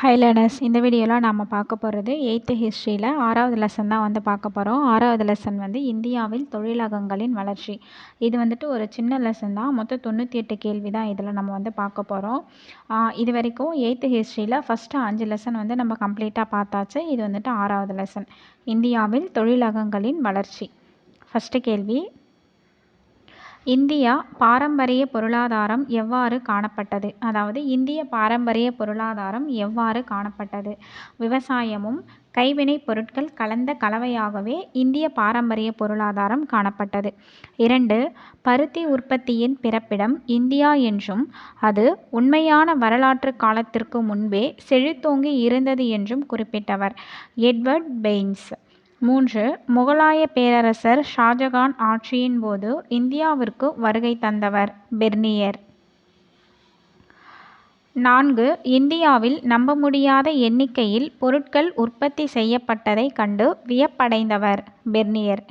High learners இந்த வீடியோவில் நாம் பார்க்க போகிறது எயித்து ஹிஸ்ட்ரியில் ஆறாவது லெசன் தான் வந்து பார்க்க போகிறோம் ஆறாவது லெசன் வந்து இந்தியாவில் தொழிலகங்களின் வளர்ச்சி. இது வந்துட்டு ஒரு சின்ன லெசன் தான். மொத்தம் தொண்ணூற்றி எட்டு கேள்வி தான் இதில் நம்ம வந்து பார்க்க போகிறோம் இது வரைக்கும் எயித்து ஹிஸ்ட்ரியில் ஃபஸ்ட்டு அஞ்சு லெசன் வந்து நம்ம கம்ப்ளீட்டாக பார்த்தாச்சு. இது வந்துட்டு ஆறாவது லெசன். இந்தியாவில் தொழிலகங்களின் வளர்ச்சி. ஃபஸ்ட்டு கேள்வி இந்தியா பாரம்பரிய பொருளாதாரம் எவ்வாறு காணப்பட்டது? அதாவது இந்திய பாரம்பரிய பொருளாதாரம் எவ்வாறு காணப்பட்டது? விவசாயமும் கைவினைப் பொருட்கள் கலந்த கலவையாகவே இந்திய பாரம்பரிய பொருளாதாரம் காணப்பட்டது. இரண்டு பருத்தி உற்பத்தியின் பிறப்பிடம் இந்தியா என்றும் அது உண்மையான வரலாற்று காலத்திற்கு முன்பே செழித்தோங்கி இருந்தது என்றும் குறிப்பிட்டவர் எட்வர்ட் பெய்ன்ஸ். மூன்று முகலாய பேரரசர் ஷாஜகான் ஆட்சியின் போது இந்தியாவிற்கு வருகை தந்தவர் பெர்னியர். நான்கு இந்தியாவில் நம்ப முடியாத எண்ணிக்கையில் பொருட்கள் உற்பத்தி செய்யப்பட்டதை கண்டு வியப்படைந்தவர் பெர்னியர்.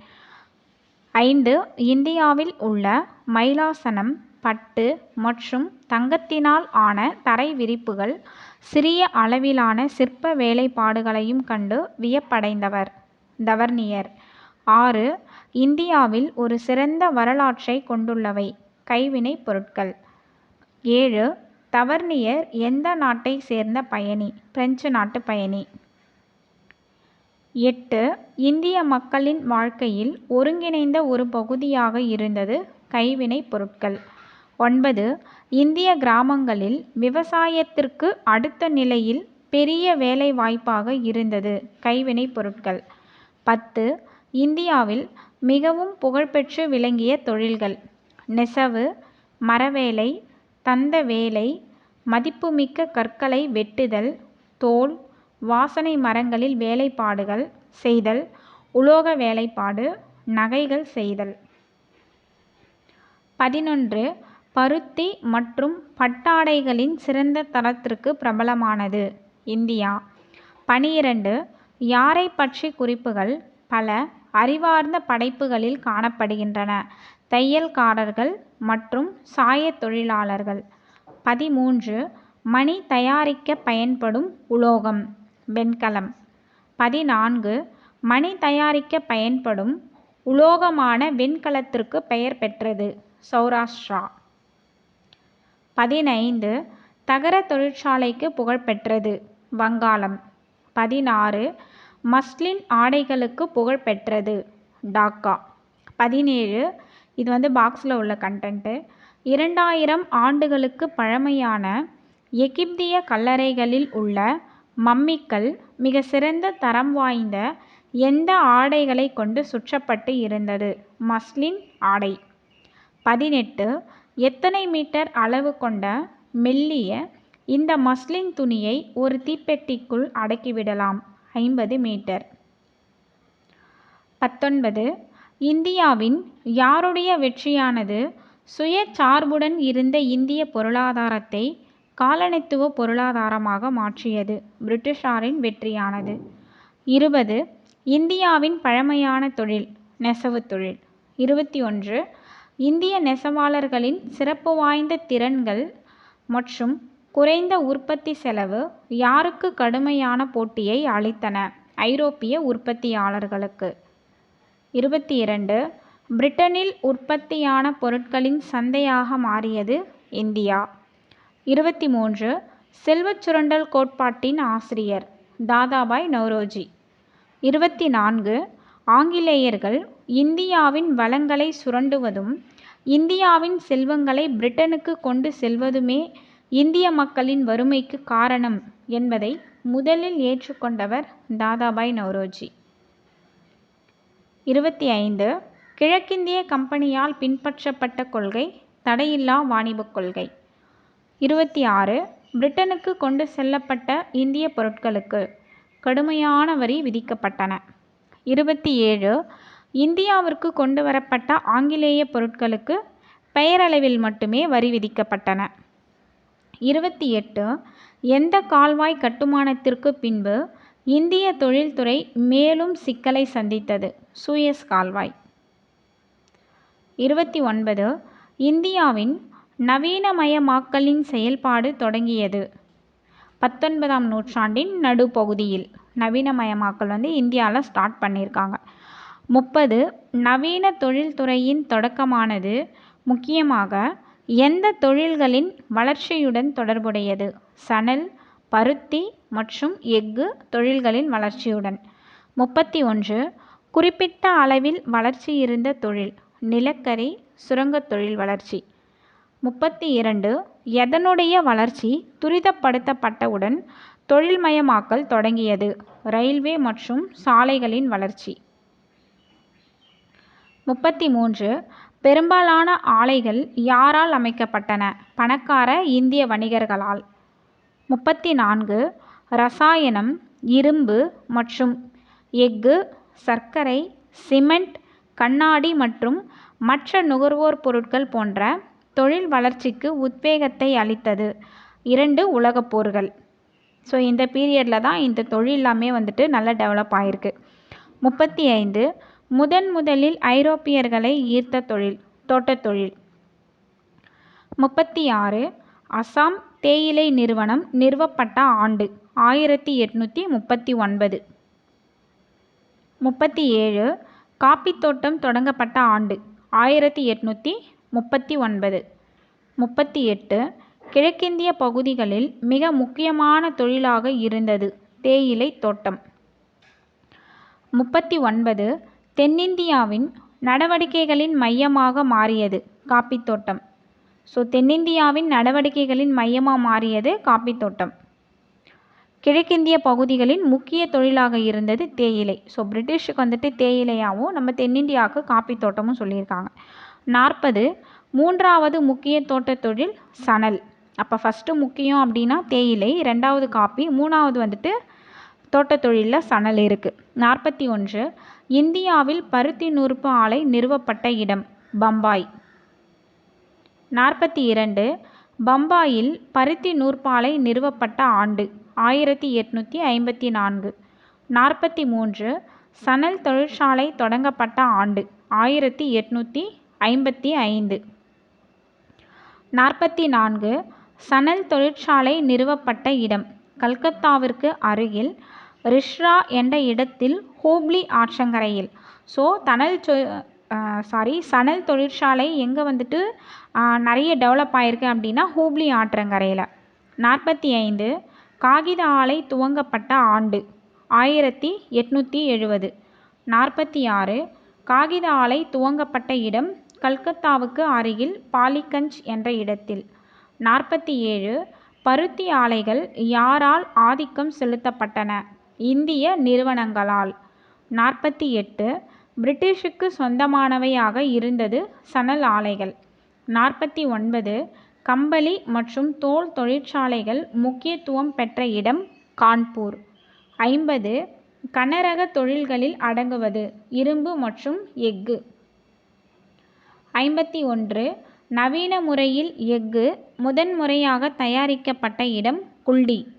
ஐந்து இந்தியாவில் உள்ள மயிலாசனம் பட்டு மற்றும் தங்கத்தினால் ஆன தரை விரிப்புகள் சிறிய அளவிலான சிற்ப வேலைப்பாடுகளையும் கண்டு வியப்படைந்தவர். தவர்னியர். ஆறு இந்தியாவில் ஒரு சிறந்த வரலாற்றை கொண்டுள்ளவை. கைவினைப் பொருட்கள். ஏழு தவர்னியர் எந்த நாட்டை சேர்ந்த பயணி? பிரெஞ்சு நாட்டு பயணி. எட்டு இந்திய மக்களின் வாழ்க்கையில் ஒருங்கிணைந்த ஒரு பகுதியாக இருந்தது கைவினைப் பொருட்கள். ஒன்பது இந்திய கிராமங்களில் விவசாயத்திற்கு அடுத்த நிலையில் பெரிய வேலை வாய்ப்பாக இருந்தது கைவினைப் பொருட்கள். பத்து இந்தியாவில் மிகவும் புகழ்பெற்று விளங்கிய தொழில்கள். நெசவு மரவேலை தந்த வேலை மதிப்புமிக்க கற்களை வெட்டுதல் தோல் வாசனை மரங்களில் வேலைப்பாடுகள் செய்தல் உலோக வேலைப்பாடு நகைகள் செய்தல். பதினொன்று பருத்தி மற்றும் பட்டாடைகளின் சிறந்த தரத்திற்கு பிரபலமானது இந்தியா. பனிரெண்டு யாரை பற்றி குறிப்புகள் பல அறிவார்ந்த படைப்புகளில் காணப்படுகின்றன. தையல்காரர்கள் மற்றும் சாயத் தொழிலாளர்கள். பதிமூன்று. மணி தயாரிக்க பயன்படும் உலோகம். வெண்கலம். பதினான்கு. மணி தயாரிக்க பயன்படும் உலோகமான வெண்கலத்திற்கு பெயர் பெற்றது சௌராஷ்டிரா. பதினைந்து. தகர தொழிற்சாலைக்கு புகழ்பெற்றது வங்காளம். பதினாறு. மஸ்லின் ஆடைகளுக்கு புகழ் பெற்றது. டாக்கா. பதினேழு. இது வந்து பாக்ஸில் உள்ள கண்டென்ட்டு இரண்டாயிரம் ஆண்டுகளுக்கு பழமையான எகிப்திய கல்லறைகளில் உள்ள மம்மிக்கள் மிக சிறந்த தரம் வாய்ந்த எந்த ஆடைகளை கொண்டு சுற்றப்பட்டு இருந்தது? மஸ்லின் ஆடை. பதினெட்டு. எத்தனை மீட்டர் அளவு கொண்ட மெல்லிய இந்த மஸ்லின் துணியை ஒரு தீப்பெட்டிக்குள் அடக்கிவிடலாம். ஐம்பது மீட்டர். பத்தொன்பது. இந்தியாவின் யாருடைய வெற்றியானது சுயசார்புடன் இருந்த இந்திய பொருளாதாரத்தை காலனித்துவ பொருளாதாரமாக மாற்றியது. பிரிட்டிஷாரின் வெற்றியானது. இருபது. இந்தியாவின் பழமையான தொழில் நெசவு தொழில். இருபத்தி ஒன்று. இந்திய நெசவாளர்களின் சிறப்பு வாய்ந்த திறன்கள் மற்றும் குறைந்த உற்பத்தி செலவு யாருக்கு கடுமையான போட்டியை அளித்தன? ஐரோப்பிய உற்பத்தியாளர்களுக்கு. இருபத்தி இரண்டு பிரிட்டனில் உற்பத்தியான பொருட்களின் சந்தையாக மாறியது இந்தியா. இருபத்தி மூன்று செல்வச் சுரண்டல் கோட்பாட்டின் ஆசிரியர் தாதாபாய் நவ்ரோஜி இருபத்தி நான்கு ஆங்கிலேயர்கள் இந்தியாவின் வளங்களை சுரண்டுவதும் இந்தியாவின் செல்வங்களை பிரிட்டனுக்கு கொண்டு செல்வதுமே இந்திய மக்களின் வறுமைக்கு காரணம் என்பதை முதலில் ஏற்றுக்கொண்டவர் தாதாபாய் நவ்ரோஜி. இருபத்தி ஐந்து கிழக்கிந்திய கம்பெனியால் பின்பற்றப்பட்ட கொள்கை தடையில்லா வாணிபக் கொள்கை. இருபத்தி ஆறு பிரிட்டனுக்கு கொண்டு செல்லப்பட்ட இந்திய பொருட்களுக்கு கடுமையான வரி விதிக்கப்பட்டன. இருபத்தி ஏழு இந்தியாவிற்கு கொண்டு வரப்பட்ட ஆங்கிலேய பொருட்களுக்கு பெயரளவில் மட்டுமே வரி விதிக்கப்பட்டன. இருபத்தி எட்டு எந்த கால்வாய் கட்டுமானத்திற்கு பின்பு இந்திய தொழில்துறை மேலும் சிக்கலை சந்தித்தது? சூயஸ் கால்வாய். இருபத்தி ஒன்பது இந்தியாவின் நவீனமயமாக்கலின் செயல்பாடு தொடங்கியது. பத்தொன்பதாம் நூற்றாண்டின் நடுப்பகுதியில் நவீனமயமாக்கல் வந்து இந்தியாவில் ஸ்டார்ட் பண்ணியிருக்காங்க முப்பது நவீன தொழில்துறையின் தொடக்கமானது முக்கியமாக எந்த தொழில்களின் வளர்ச்சியுடன் தொடர்புடையது? சணல் பருத்தி மற்றும் எஃகு தொழில்களின் வளர்ச்சியுடன். முப்பத்தி ஒன்று. குறிப்பிட்ட அளவில் வளர்ச்சி இருந்த தொழில் நிலக்கரி சுரங்கத் தொழில் வளர்ச்சி. முப்பத்தி இரண்டு. எதனுடைய வளர்ச்சி துரிதப்படுத்தப்பட்டவுடன் தொழில்மயமாக்கல் தொடங்கியது? ரயில்வே மற்றும் சாலைகளின் வளர்ச்சி. முப்பத்தி மூன்று. பெரும்பாலான ஆலைகள் யாரால் அமைக்கப்பட்டன? பணக்கார இந்திய வணிகர்களால். முப்பத்தி நான்கு ரசாயனம் இரும்பு மற்றும் எஃகு சர்க்கரை சிமெண்ட் கண்ணாடி மற்றும் மற்ற நுகர்வோர் பொருட்கள் போன்ற தொழில் வளர்ச்சிக்கு உத்வேகத்தை அளித்தது. இரண்டு உலகப் போர்கள். ஸோ இந்த பீரியடில் தான் இந்த தொழில் எல்லாமே வந்துட்டு நல்லா டெவலப் ஆகிருக்கு முப்பத்தி ஐந்து முதன் முதலில் ஐரோப்பியர்களை ஈர்த்த தொழில் தோட்டத் தொழில். முப்பத்தி ஆறு அசாம் தேயிலை நிறுவனம் நிறுவப்பட்ட ஆண்டு ஆயிரத்தி எட்நூற்றி முப்பத்தி ஒன்பது. முப்பத்தி ஏழு காப்பித் தோட்டம் தொடங்கப்பட்ட ஆண்டு ஆயிரத்தி எட்நூற்றி முப்பத்தி ஒன்பது. முப்பத்தி எட்டு கிழக்கிந்திய பகுதிகளில் மிக முக்கியமான தொழிலாக இருந்தது தேயிலை தோட்டம். முப்பத்தி ஒன்பது தென்னிந்தியாவின் நடவடிக்கைகளின் மையமாக மாறியது காப்பித் தோட்டம் ஸோ தென்னிந்தியாவின் நடவடிக்கைகளின் மையமாக மாறியது காப்பித் தோட்டம் கிழக்கிந்திய பகுதிகளின் முக்கிய தொழிலாக இருந்தது தேயிலை. ஸோ பிரிட்டிஷுக்கு வந்துட்டு தேயிலையாகவும் நம்ம தென்னிந்தியாவுக்கு காப்பி தோட்டமும் சொல்லியிருக்காங்க. நாற்பது மூன்றாவது முக்கிய தோட்ட தொழில் சணல். அப்போ ஃபஸ்ட்டு முக்கியம் அப்படின்னா தேயிலை ரெண்டாவது காப்பி மூணாவது வந்துட்டு தோட்டத்தொழிலில் சணல் இருக்குது நாற்பத்தி ஒன்று இந்தியாவில் பருத்தி நூற்பு ஆலை நிறுவப்பட்ட இடம் பம்பாய். நாற்பத்தி இரண்டு. பம்பாயில் பருத்தி நூற்பாலை நிறுவப்பட்ட ஆண்டு ஆயிரத்தி எட்நூற்றி ஐம்பத்தி நான்கு. நாற்பத்தி மூன்று. சணல் தொழிற்சாலை தொடங்கப்பட்ட ஆண்டு ஆயிரத்தி எட்நூற்றி ஐம்பத்தி ஐந்து. நாற்பத்தி நான்கு. சணல் தொழிற்சாலை நிறுவப்பட்ட இடம் கல்கத்தாவிற்கு அருகில் ரிஷ்ரா என்ற இடத்தில் ஹூப்ளி ஆற்றங்கரையில். ஸோ தணல் சொ சாரி சணல் தொழிற்சாலை எங்கே வந்துட்டு நிறைய டெவலப் ஆகிருக்கு அப்படின்னா ஹூப்ளி ஆற்றங்கரையில். நாற்பத்தி ஐந்து காகித ஆலை துவங்கப்பட்ட ஆண்டு ஆயிரத்தி எட்நூற்றி எழுபது நாற்பத்தி ஆறு காகித ஆலை துவங்கப்பட்ட இடம் கல்கத்தாவுக்கு அருகில் பாலிகஞ்ச் என்ற இடத்தில். நாற்பத்தி ஏழு பருத்தி ஆலைகள் யாரால் ஆதிக்கம் செலுத்தப்பட்டன? இந்திய நிறுவனங்களால். நாற்பத்தி எட்டு பிரிட்டிஷுக்கு சொந்தமானவையாக இருந்தது சணல் ஆலைகள். நாற்பத்தி ஒன்பது கம்பளி மற்றும் தோல் தொழிற்சாலைகள் முக்கியத்துவம் பெற்ற இடம் கான்பூர். ஐம்பது கனரக தொழில்களில் அடங்குவது இரும்பு மற்றும் எஃகு. ஐம்பத்தி ஒன்று நவீன முறையில் எஃகு முதன்முறையாக தயாரிக்கப்பட்ட இடம் குல்டி.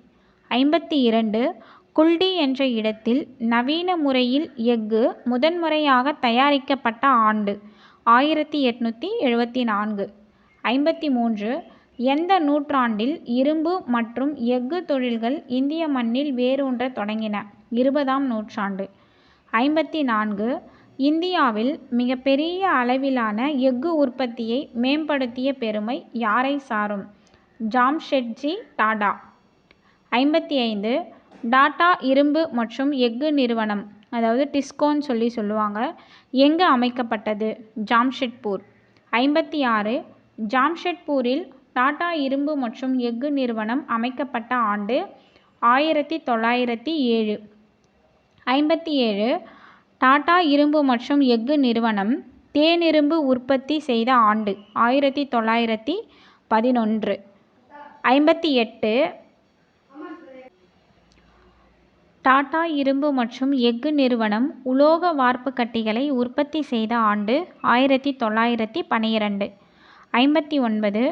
ஐம்பத்தி இரண்டு குல்டி என்ற இடத்தில் நவீன முறையில் எஃகு முதன்முறையாக தயாரிக்கப்பட்ட ஆண்டு ஆயிரத்தி எட்நூற்றி எழுபத்தி நான்கு. ஐம்பத்தி மூன்று. எந்த நூற்றாண்டில் இரும்பு மற்றும் எஃகு தொழில்கள் இந்திய மண்ணில் வேரூன்றத் தொடங்கின? இருபதாம் நூற்றாண்டு. ஐம்பத்தி நான்கு. இந்தியாவில் மிகப்பெரிய அளவிலான எஃகு உற்பத்தியை மேம்படுத்திய பெருமை யாரை சாரும்? ஜாம்ஷெட்ஜி டாடா. ஐம்பத்தி ஐந்து. டாட்டா இரும்பு மற்றும் எஃகு நிறுவனம் அதாவது டிஸ்கோன்னு சொல்லி சொல்லுவாங்க எங்கு அமைக்கப்பட்டது? ஜாம்ஷெட்பூர். ஐம்பத்தி ஆறு ஜாம்ஷெட்பூரில் டாடா இரும்பு மற்றும் எஃகு நிறுவனம் அமைக்கப்பட்ட ஆண்டு ஆயிரத்தி தொள்ளாயிரத்தி ஏழு ஐம்பத்தி ஏழு டாடா இரும்பு மற்றும் எஃகு நிறுவனம் தேனிரும்பு உற்பத்தி செய்த ஆண்டு ஆயிரத்தி தொள்ளாயிரத்தி பதினொன்று ஐம்பத்தி எட்டு டாடா இரும்பு மற்றும் எஃகு நிறுவனம் உலோக வார்ப்புக்கட்டிகளை உற்பத்தி செய்த ஆண்டு ஆயிரத்தி தொள்ளாயிரத்தி பன்னிரண்டு ஐம்பத்தி ஒன்பது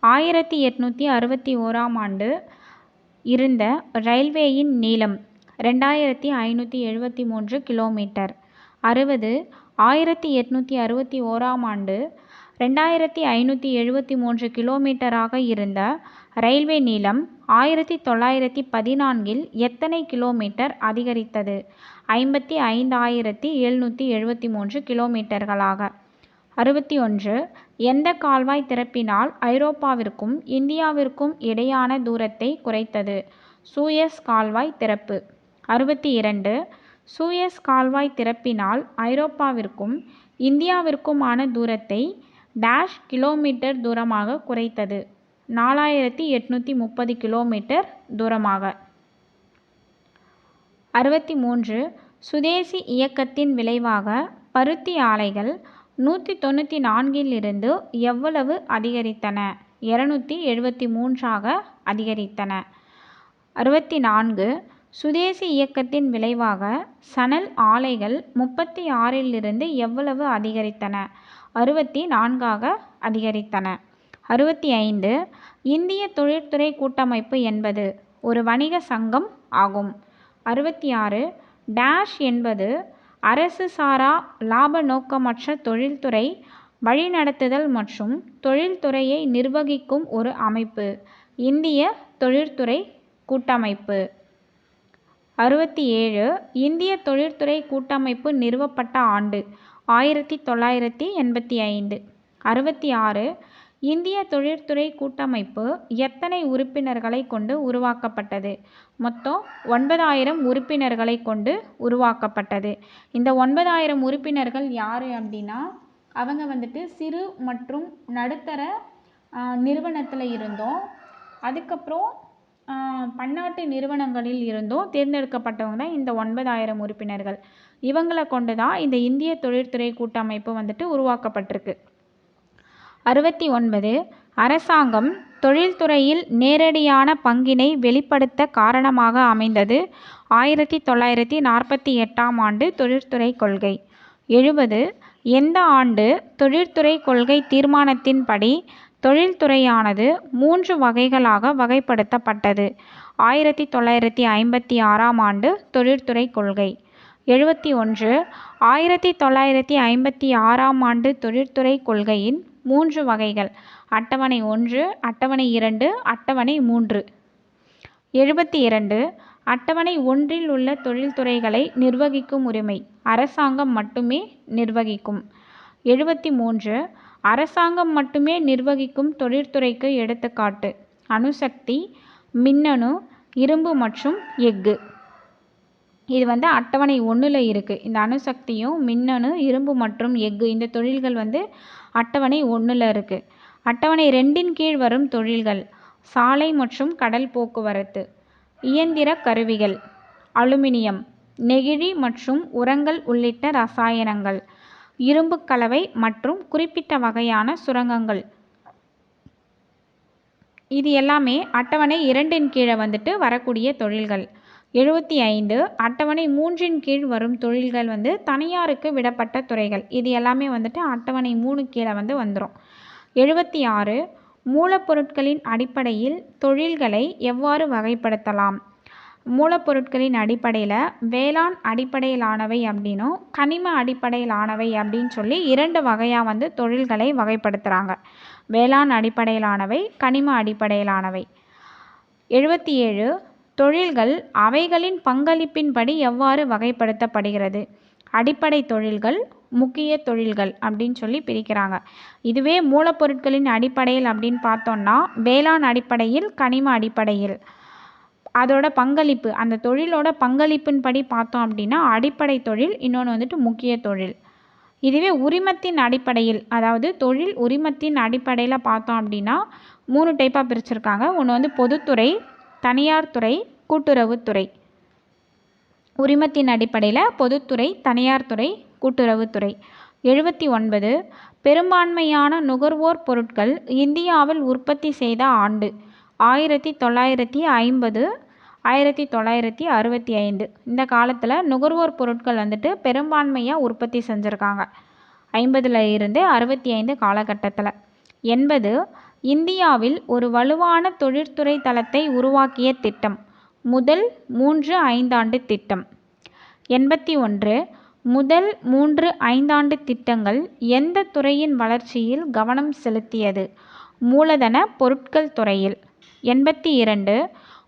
ஆயிரத்தி எட்நூற்றி அறுபத்தி ஓராம் ஆண்டு இருந்த ரயில்வேயின் நீளம் ரெண்டாயிரத்தி ஐநூற்றி எழுபத்தி மூன்று கிலோமீட்டர். அறுபது ஆயிரத்தி எட்நூற்றி அறுபத்தி ஓராம் ஆண்டு ரெண்டாயிரத்தி ஐநூற்றி எழுபத்தி மூன்று கிலோமீட்டராக இருந்த ரயில்வே நீளம் ஆயிரத்தி தொள்ளாயிரத்தி பதினான்கில் எத்தனை கிலோமீட்டர் அதிகரித்தது? ஐம்பத்தி ஐந்தாயிரத்தி எழுநூற்றி எழுபத்தி மூன்று கிலோமீட்டர்களாக. அறுபத்தி ஒன்று. எந்த கால்வாய் திறப்பினால் ஐரோப்பாவிற்கும் இந்தியாவிற்கும் இடையான தூரத்தை குறைத்தது? சூயஸ் கால்வாய் திறப்பு. அறுபத்தி இரண்டு. சூயஸ் கால்வாய் திறப்பினால் ஐரோப்பாவிற்கும் இந்தியாவிற்குமான தூரத்தை டேஷ் கிலோமீட்டர் தூரமாக குறைத்தது. நாலாயிரத்தி எட்நூற்றி முப்பது கிலோமீட்டர் தூரமாக. அறுபத்தி மூன்று. சுதேசி இயக்கத்தின் விளைவாக பருத்தி ஆலைகள் நூற்றி தொண்ணூற்றி நான்கிலிருந்து எவ்வளவு அதிகரித்தன? இரநூத்தி எழுபத்தி மூன்றாக அதிகரித்தன. அறுபத்தி நான்கு. சுதேசி இயக்கத்தின் விளைவாக சணல் ஆலைகள் முப்பத்தி ஆறிலிருந்து எவ்வளவு அதிகரித்தன? அறுபத்தி நான்காக அதிகரித்தன. அறுபத்தி ஐந்து. இந்திய தொழில்துறை கூட்டமைப்பு என்பது ஒரு வணிக சங்கம் ஆகும். அறுபத்தி ஆறு. டேஷ் என்பது அரசு சாரா லாப நோக்கமற்ற தொழில்துறை வழிநடத்துதல் மற்றும் தொழில்துறையை நிர்வகிக்கும் ஒரு அமைப்பு. இந்திய தொழில்துறை கூட்டமைப்பு. அறுபத்தி ஏழு. இந்திய தொழில்துறை கூட்டமைப்பு நிறுவப்பட்ட ஆண்டு ஆயிரத்தி தொள்ளாயிரத்தி எண்பத்தி ஐந்து. அறுபத்தி ஆறு. இந்திய தொழிற்துறை கூட்டமைப்பு எத்தனை உறுப்பினர்களை கொண்டு உருவாக்கப்பட்டது? மொத்தம் ஒன்பதாயிரம் உறுப்பினர்களை கொண்டு உருவாக்கப்பட்டது. இந்த ஒன்பதாயிரம் உறுப்பினர்கள் யார் அப்படின்னா அவங்க வந்துட்டு சிறு மற்றும் நடுத்தர நிறுவனத்தில் இருந்தோம். அதுக்கப்புறம் பன்னாட்டு நிறுவனங்களில் இருந்தும். தேர்ந்தெடுக்கப்பட்டவங்க தான் இந்த ஒன்பதாயிரம் உறுப்பினர்கள். இவங்களை கொண்டு தான் இந்த இந்திய தொழிற்துறை கூட்டமைப்பு வந்துட்டு உருவாக்கப்பட்டிருக்கு. அறுபத்தி ஒன்பது அரசாங்கம் தொழில்துறையில் நேரடியான பங்கினை வெளிப்படுத்த காரணமாக அமைந்தது ஆயிரத்தி தொள்ளாயிரத்தி நாற்பத்தி எட்டாம் ஆண்டு தொழில்துறை கொள்கை. எழுபது எந்த ஆண்டு தொழில்துறை கொள்கை தீர்மானத்தின்படி தொழில்துறையானது மூன்று வகைகளாக வகைப்படுத்தப்பட்டது. ஆயிரத்தி தொள்ளாயிரத்தி ஐம்பத்தி ஆறாம் ஆண்டு தொழில்துறை கொள்கை. எழுபத்தி ஒன்று ஆயிரத்தி தொள்ளாயிரத்தி ஐம்பத்தி ஆறாம் ஆண்டு தொழில்துறை கொள்கையின் மூன்று வகைகள். அட்டவணை ஒன்று அட்டவணை இரண்டு அட்டவணை மூன்று. எழுபத்தி இரண்டு அட்டவணை ஒன்றில் உள்ள தொழில்துறைகளை நிர்வகிக்கும் உரிமை அரசாங்கம் மட்டுமே நிர்வகிக்கும். எழுபத்தி மூன்று அரசாங்கம் மட்டுமே நிர்வகிக்கும் தொழிற்துறைக்கு எடுத்துக்காட்டு. அணுசக்தி மின்னணு இரும்பு மற்றும் எஃகு. இது வந்து அட்டவணை ஒன்றில் இருக்குது இந்த அணுசக்தியும் மின்னணு இரும்பு மற்றும் எஃகு இந்த தொழில்கள் வந்து அட்டவணை ஒன்றில் இருக்குது அட்டவணை ரெண்டின் கீழ் வரும் தொழில்கள் சாலை மற்றும் கடல் போக்குவரத்து இயந்திர கருவிகள் அலுமினியம் நெகிழி மற்றும் உரங்கள் உள்ளிட்ட ரசாயனங்கள் இரும்பு கலவை மற்றும் குறிப்பிட்ட வகையான சுரங்கங்கள். இது எல்லாமே அட்டவணை இரண்டின் கீழே வந்துட்டு வரக்கூடிய தொழில்கள். எழுபத்தி ஐந்து அட்டவணை மூன்றின் கீழ் வரும் தொழில்கள் வந்து தனியாருக்கு விடப்பட்ட துறைகள். இது எல்லாமே வந்துட்டு அட்டவணை மூணு கீழே வந்து வந்துடும் எழுபத்தி ஆறு மூலப்பொருட்களின் அடிப்படையில் தொழில்களை எவ்வாறு வகைப்படுத்தலாம்? மூலப்பொருட்களின் அடிப்படையில் வேளாண் அடிப்படையிலானவை அப்படின்னும் கனிம அடிப்படையிலானவை அப்படின்னு சொல்லி இரண்டு வகையாக வந்து தொழில்களை வகைப்படுத்துகிறாங்க வேளாண் அடிப்படையிலானவை கனிம அடிப்படையிலானவை. எழுபத்தி ஏழு தொழில்கள் அவைகளின் பங்களிப்பின்படி எவ்வாறு வகைப்படுத்தப்படுகிறது? அடிப்படை தொழில்கள் முக்கிய தொழில்கள் அப்படின்னு சொல்லி பிரிக்கிறாங்க. இதுவே மூலப்பொருட்களின் அடிப்படையில் அப்படின்னு பார்த்தோன்னா வேளாண் அடிப்படையில் கனிம அடிப்படையில். அதோட பங்களிப்பு அந்த தொழிலோட பங்களிப்பின்படி பார்த்தோம் அப்படின்னா அடிப்படை தொழில் இன்னொன்று வந்துட்டு முக்கிய தொழில். இதுவே உரிமத்தின் அடிப்படையில் அதாவது தொழில் உரிமத்தின் அடிப்படையில் பார்த்தோம் அப்படின்னா மூணு டைப்பாக பிரிச்சிருக்காங்க. ஒன்று வந்து பொதுத்துறை தனியார் துறை கூட்டுறவுத்துறை உரிமத்தின் அடிப்படையில் பொதுத்துறை தனியார் துறை கூட்டுறவுத்துறை எழுபத்தி ஒன்பது. பெரும்பான்மையான நுகர்வோர் பொருட்கள் இந்தியாவில் உற்பத்தி செய்த ஆண்டு. ஆயிரத்தி தொள்ளாயிரத்தி ஐம்பது ஆயிரத்தி தொள்ளாயிரத்தி அறுபத்தி ஐந்து. இந்த காலத்தில் நுகர்வோர் பொருட்கள் வந்துட்டு பெரும்பான்மையாக உற்பத்தி செஞ்சுருக்காங்க. ஐம்பதில் இருந்து அறுபத்தி ஐந்து காலகட்டத்தில். எண்பது. இந்தியாவில் ஒரு வலுவான தொழிற்துறை தளத்தை உருவாக்கிய திட்டம் முதல் மூன்று ஐந்தாண்டு திட்டம். எண்பத்தி ஒன்று முதல் மூன்று ஐந்தாண்டு திட்டங்கள் எந்த துறையின் வளர்ச்சியில் கவனம் செலுத்தியது? மூலதன பொருட்கள் துறையில். எண்பத்தி இரண்டு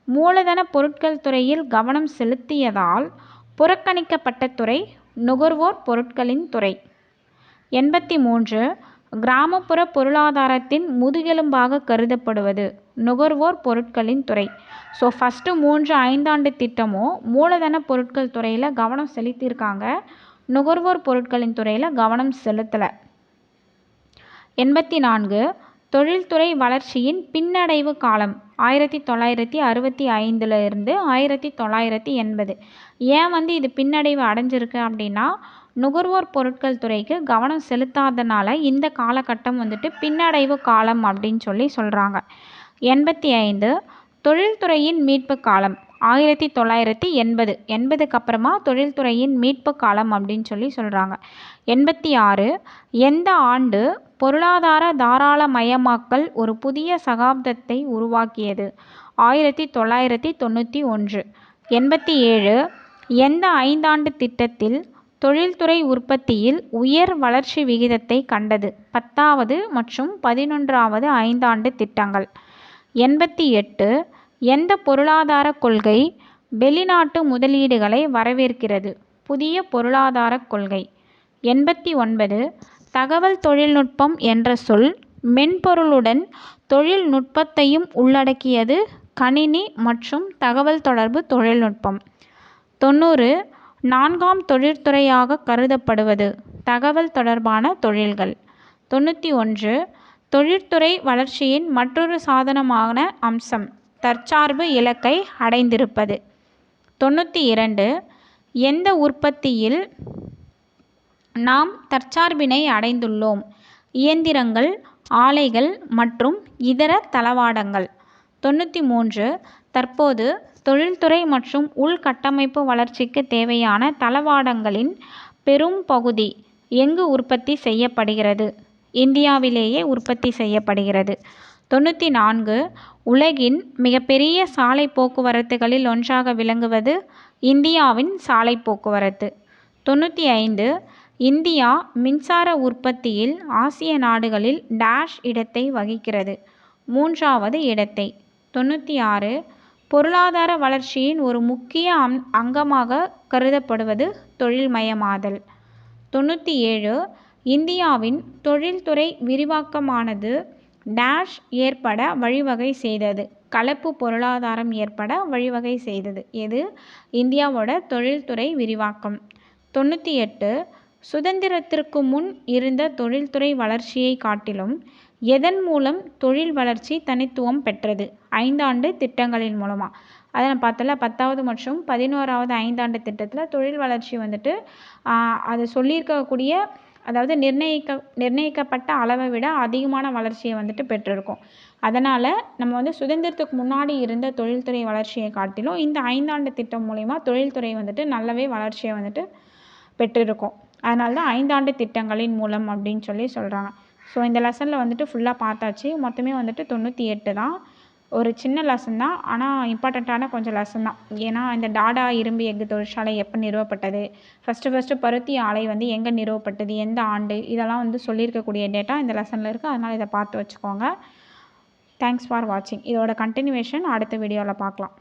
மூலதன பொருட்கள் துறையில் கவனம் செலுத்தியதால் புறக்கணிக்கப்பட்ட துறை நுகர்வோர் பொருட்களின் துறை. எண்பத்தி மூன்று கிராமப்புற பொருளாதாரத்தின் முதுகெலும்பாக கருதப்படுவது. நுகர்வோர் பொருட்களின் துறை. ஸோ ஃபஸ்ட்டு மூன்று ஐந்தாண்டு திட்டமும் மூலதன பொருட்கள் துறையில் கவனம் செலுத்தியிருக்காங்க. நுகர்வோர் பொருட்களின் துறையில் கவனம் செலுத்தலை. எண்பத்தி நான்கு தொழில்துறை வளர்ச்சியின் பின்னடைவு காலம். ஆயிரத்தி தொள்ளாயிரத்தி அறுபத்தி ஐந்துலேருந்து ஆயிரத்தி தொள்ளாயிரத்தி எண்பது. ஏன் வந்து இது பின்னடைவு அடைஞ்சிருக்கு அப்படின்னா நுகர்வோர் பொருட்கள் துறைக்கு கவனம் செலுத்தாதனால இந்த காலகட்டம் வந்துட்டு பின்னடைவு காலம் அப்படின்னு சொல்லி சொல்கிறாங்க எண்பத்தி ஐந்து தொழில்துறையின் மீட்பு காலம் ஆயிரத்தி தொள்ளாயிரத்தி எண்பது எண்பதுக்கு அப்புறமா தொழில்துறையின் மீட்பு காலம் அப்படின்னு சொல்லி சொல்கிறாங்க எண்பத்தி ஆறு எந்த ஆண்டு பொருளாதார தாராளமயமாக்கல் ஒரு புதிய சகாப்தத்தை உருவாக்கியது? ஆயிரத்தி தொள்ளாயிரத்தி தொண்ணூற்றி ஒன்று. எண்பத்தி ஏழு எந்த ஐந்தாண்டு திட்டத்தில் தொழில்துறை உற்பத்தியில் உயர் வளர்ச்சி விகிதத்தை கண்டது. பத்தாவது மற்றும் பதினொன்றாவது ஐந்தாண்டு திட்டங்கள். எண்பத்தி எட்டு எந்த பொருளாதார கொள்கை வெளிநாட்டு முதலீடுகளை வரவேற்கிறது? புதிய பொருளாதார கொள்கை. எண்பத்தி ஒன்பது தகவல் தொழில்நுட்பம் என்ற சொல் மென்பொருளுடன் தொழில்நுட்பத்தையும் உள்ளடக்கியது கணினி மற்றும் தகவல் தொடர்பு தொழில்நுட்பம். தொண்ணூறு நான்காம் தொழிற்துறையாக கருதப்படுவது தகவல் தொடர்பான தொழில்கள். தொண்ணூற்றி ஒன்று. தொழிற்துறை வளர்ச்சியின் மற்றொரு சாதனமான அம்சம் தற்சார்பு இலக்கை அடைந்திருப்பது. தொண்ணூற்றி இரண்டு. எந்த உற்பத்தியில் நாம் தற்சார்பினை அடைந்துள்ளோம்? இயந்திரங்கள் ஆலைகள் மற்றும் இதர தளவாடங்கள். தொண்ணூற்றி மூன்று. தற்போது தொழில்துறை மற்றும் உள்கட்டமைப்பு வளர்ச்சிக்கு தேவையான தளவாடங்களின் பெரும் பகுதி எங்கு உற்பத்தி செய்யப்படுகிறது? இந்தியாவிலேயே உற்பத்தி செய்யப்படுகிறது. தொண்ணூற்றி நான்கு உலகின் மிகப்பெரிய சாலை போக்குவரத்துகளில் ஒன்றாக விளங்குவது இந்தியாவின் சாலை போக்குவரத்து. தொண்ணூற்றி ஐந்து இந்தியா மின்சார உற்பத்தியில் ஆசிய நாடுகளில் டேஷ் இடத்தை வகிக்கிறது. மூன்றாவது இடத்தை. தொண்ணூற்றி ஆறு பொருளாதார வளர்ச்சியின் ஒரு முக்கிய அம் அங்கமாக கருதப்படுவது தொழில்மயமாதல். தொண்ணூற்றி ஏழு இந்தியாவின் தொழில்துறை விரிவாக்கமானது டேஷ் ஏற்பட வழிவகை செய்தது. கலப்பு பொருளாதாரம் ஏற்பட வழிவகை செய்தது. எது? இந்தியாவோட தொழில்துறை விரிவாக்கம். தொண்ணூற்றி எட்டு சுதந்திரத்திற்கு முன் இருந்த தொழில்துறை வளர்ச்சியை காட்டிலும் எதன் மூலம் தொழில் வளர்ச்சி தனித்துவம் பெற்றது? ஐந்தாண்டு திட்டங்களின் மூலமாக அதை நான் பார்த்தல பத்தாவது மற்றும் பதினோராவது ஐந்தாண்டு திட்டத்தில் தொழில் வளர்ச்சி வந்துட்டு அது சொல்லியிருக்கக்கூடிய அதாவது நிர்ணயிக்க நிர்ணயிக்கப்பட்ட அளவை விட அதிகமான வளர்ச்சியை வந்துட்டு பெற்றிருக்கும். அதனால் நம்ம வந்து சுதந்திரத்துக்கு முன்னாடி இருந்த தொழில்துறை வளர்ச்சியை காட்டிலும் இந்த ஐந்தாண்டு திட்டம் மூலிமா தொழில்துறை வந்துட்டு நல்லாவே வளர்ச்சியை வந்துட்டு பெற்றிருக்கும். அதனால தான் ஐந்தாண்டு திட்டங்களின் மூலம் அப்படின்னு சொல்லி சொல்கிறாங்க ஸோ இந்த லெசனில் வந்துட்டு ஃபுல்லாக பார்த்தாச்சு. மொத்தமே வந்துட்டு தொண்ணூற்றி எட்டு தான். ஒரு சின்ன லெசன் தான். ஆனால் இம்பார்ட்டண்ட்டான கொஞ்சம் லெசன் தான். ஏன்னா இந்த டாடா இரும்பு எஃகு தொழிற்சாலை எப்போ நிறுவப்பட்டது? ஃபஸ்ட்டு ஃபஸ்ட்டு பருத்தி ஆலை வந்து எங்கே நிறுவப்பட்டது? எந்த ஆண்டு? இதெல்லாம் வந்து சொல்லியிருக்கக்கூடிய டேட்டா இந்த லெசனில் இருக்குது அதனால் இதை பார்த்து வச்சுக்கோங்க. தேங்க்ஸ் ஃபார் வாட்சிங் இதோட கண்டினியூவேஷன் அடுத்த வீடியோவில் பார்க்கலாம்.